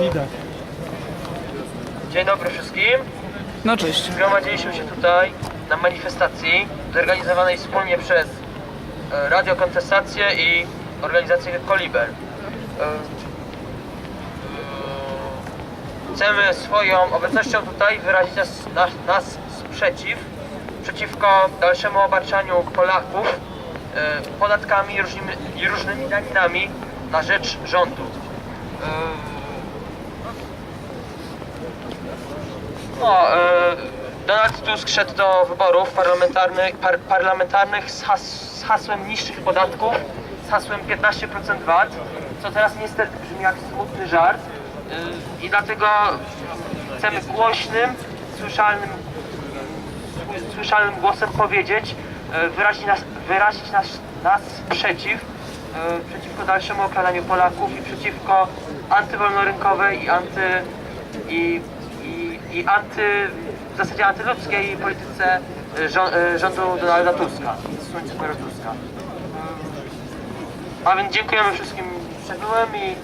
Widać. Dzień dobry wszystkim. No cześć. Zgromadziliśmy się tutaj na manifestacji zorganizowanej wspólnie przez e, Radio Kontestację i organizację Koliber. E, e, Chcemy swoją obecnością tutaj wyrazić nas, nas, nas sprzeciw przeciwko dalszemu obarczaniu Polaków podatkami i różnymi, i różnymi daninami na rzecz rządu. E, No, e, Donald Tusk szedł do wyborów parlamentarnych, par, parlamentarnych z, has, z hasłem niższych podatków, z hasłem 15% VAT, co teraz niestety brzmi jak smutny żart e, i dlatego chcemy głośnym, słyszalnym, słyszalnym głosem powiedzieć, e, wyrazić, nas, wyrazić nas, sprzeciw e, przeciwko dalszemu okradaniu Polaków i przeciwko antywolnorynkowej i anty i, i, i anty, w zasadzie antyludzkiej polityce e, e, rządu Donalda Tuska, słońcowego Tuska. A więc dziękujemy wszystkim przybyłym i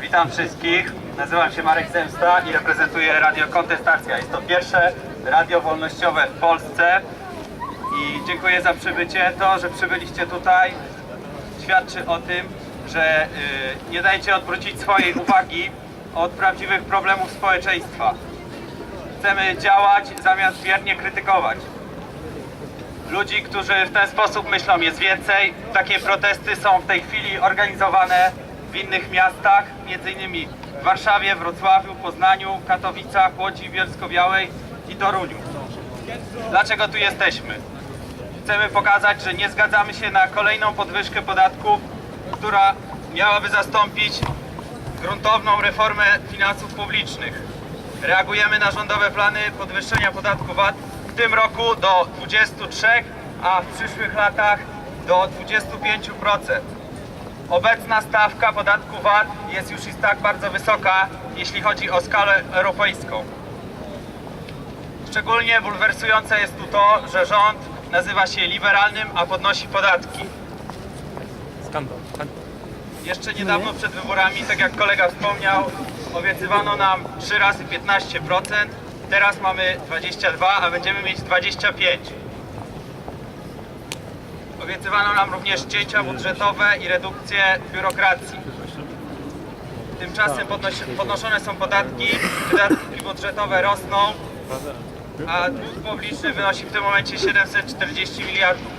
Witam wszystkich. Nazywam się Marek Zemsta i reprezentuję Radio Kontestacja. Jest to pierwsze radio wolnościowe w Polsce i dziękuję za przybycie. To, że przybyliście tutaj świadczy o tym, że y, nie dajecie odwrócić swojej uwagi od prawdziwych problemów społeczeństwa. Chcemy działać zamiast biernie krytykować. Ludzi, którzy w ten sposób myślą jest więcej. Takie protesty są w tej chwili organizowane w innych miastach, m.in. w Warszawie, Wrocławiu, Poznaniu, Katowicach, Łodzi, Bielsko-Białej i Toruniu. Dlaczego tu jesteśmy? Chcemy pokazać, że nie zgadzamy się na kolejną podwyżkę podatków, która miałaby zastąpić gruntowną reformę finansów publicznych. Reagujemy na rządowe plany podwyższenia podatku VAT w tym roku do 23, a w przyszłych latach do 25%. Obecna stawka podatku VAT jest już i tak bardzo wysoka, jeśli chodzi o skalę europejską. Szczególnie bulwersujące jest tu to, że rząd nazywa się liberalnym, a podnosi podatki. Skandal. Jeszcze niedawno przed wyborami, tak jak kolega wspomniał, obiecywano nam 3 razy 15%, teraz mamy 22, a będziemy mieć 25. Obiecywano nam również cięcia budżetowe i redukcję biurokracji. Tymczasem podnoszone są podatki, wydatki budżetowe rosną, a dług publiczny wynosi w tym momencie 740 miliardów.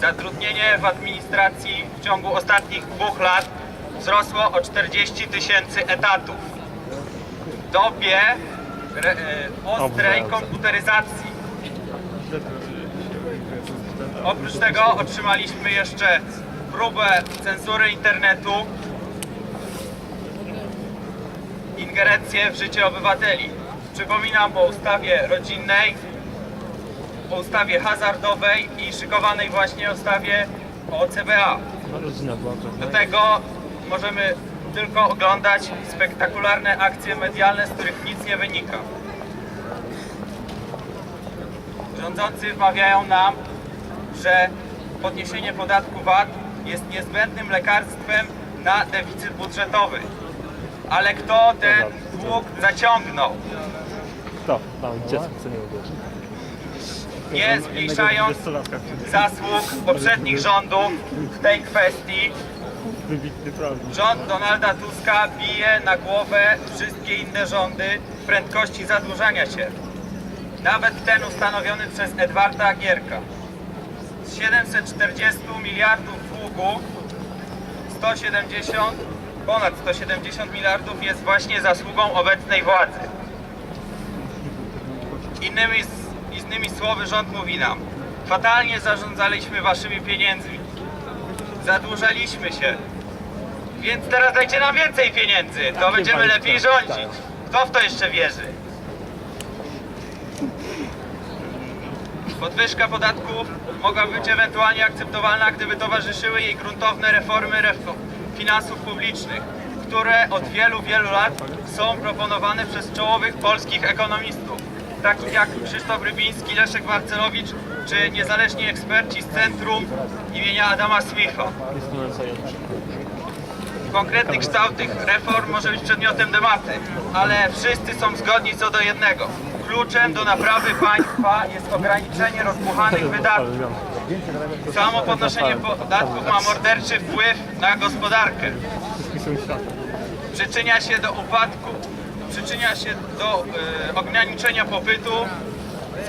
Zatrudnienie w administracji w ciągu ostatnich dwóch lat wzrosło o 40 tysięcy etatów. W dobie re, e, ostrej komputeryzacji. Oprócz tego otrzymaliśmy jeszcze próbę cenzury internetu, ingerencję w życie obywateli. Przypominam o ustawie rodzinnej, o ustawie hazardowej i szykowanej właśnie ustawie o CBA. Do tego możemy tylko oglądać spektakularne akcje medialne, z których nic nie wynika. Rządzący wmawiają nam, że podniesienie podatku VAT jest niezbędnym lekarstwem na deficyt budżetowy. Ale kto ten dług zaciągnął? Kto? Tam dziecko co nie uwierzy. Nie zmniejszając zasług poprzednich rządów w tej kwestii. Rząd Donalda Tuska bije na głowę wszystkie inne rządy prędkości zadłużania się. Nawet ten ustanowiony przez Edwarda Gierka. Z 740 miliardów długu 170, ponad 170 miliardów jest właśnie zasługą obecnej władzy. Innymi, innymi słowy rząd mówi nam, fatalnie zarządzaliśmy waszymi pieniędzmi. Zadłużaliśmy się, więc teraz dajcie nam więcej pieniędzy, to będziemy lepiej rządzić. Kto w to jeszcze wierzy? Podwyżka podatków mogła być ewentualnie akceptowalna, gdyby towarzyszyły jej gruntowne reformy refo- finansów publicznych, które od wielu, wielu lat są proponowane przez czołowych polskich ekonomistów, takich jak Krzysztof Rybiński, Leszek Marcelowicz, czy niezależni eksperci z Centrum imienia Adama Smitha. Konkretny kształt tych reform może być przedmiotem debaty, ale wszyscy są zgodni co do jednego. Kluczem do naprawy państwa jest ograniczenie rozbuchanych wydatków. Samo podnoszenie podatków ma morderczy wpływ na gospodarkę. Przyczynia się do upadku, przyczynia się do e, ograniczenia popytu,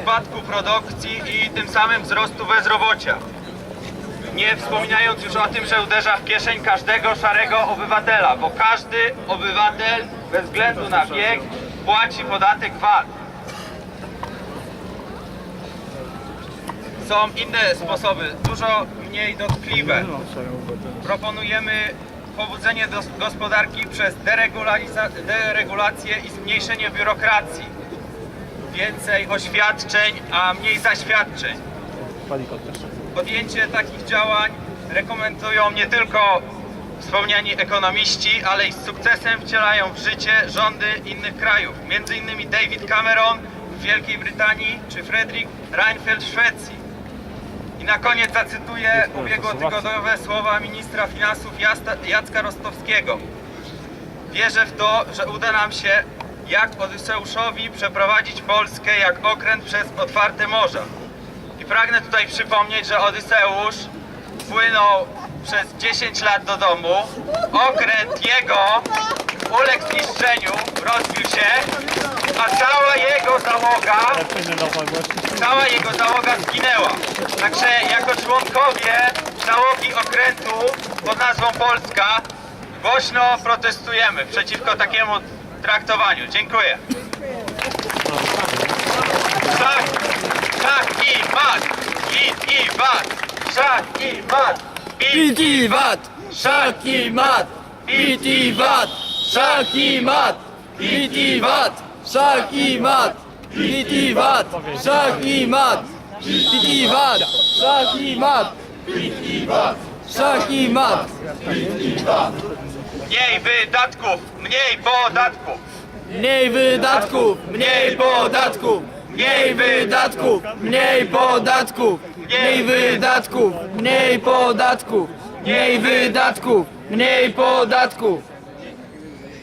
spadku produkcji i tym samym wzrostu bezrobocia. Nie wspominając już o tym, że uderza w kieszeń każdego szarego obywatela, bo każdy obywatel bez względu na wiek płaci podatek VAT. Są inne sposoby, dużo mniej dotkliwe. Proponujemy pobudzenie gospodarki przez deregulację i zmniejszenie biurokracji. Więcej oświadczeń, a mniej zaświadczeń. Podjęcie takich działań rekomendują nie tylko wspomniani ekonomiści, ale i z sukcesem wcielają w życie rządy innych krajów, m.in. David Cameron w Wielkiej Brytanii czy Fredrik Reinfeldt w Szwecji. I na koniec zacytuję ubiegłotygodniowe słowa ministra finansów Jacka Rostowskiego. Wierzę w to, że uda nam się jak Odyseuszowi przeprowadzić Polskę jak okręt przez otwarte morza. I pragnę tutaj przypomnieć, że Odyseusz płynął przez 10 lat do domu. Okręt jego uległ zniszczeniu, rozbił się, a cała jego załoga cała jego załoga zginęła. Także jako członkowie załogi okrętu pod nazwą Polska głośno protestujemy przeciwko takiemu traktowaniu. Dziękuję. Szach, szach i mat, bit i bat, szach i mat, bit i wat, szak i mat, bit i wat, szak i mat, bit i wat, szak i mat, bit i wat, szak i mat, bit i wat, szak i mat, bit i wat, szak i mat. mniej wydatków, mniej podatków. Mniej wydatków, mniej podatków, mniej wydatków, mniej podatków, mniej wydatków, mniej podatków, mniej wydatków, mniej podatków.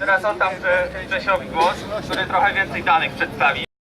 Teraz oddam Grze- Grzesiowi głos, który trochę więcej danych przedstawi.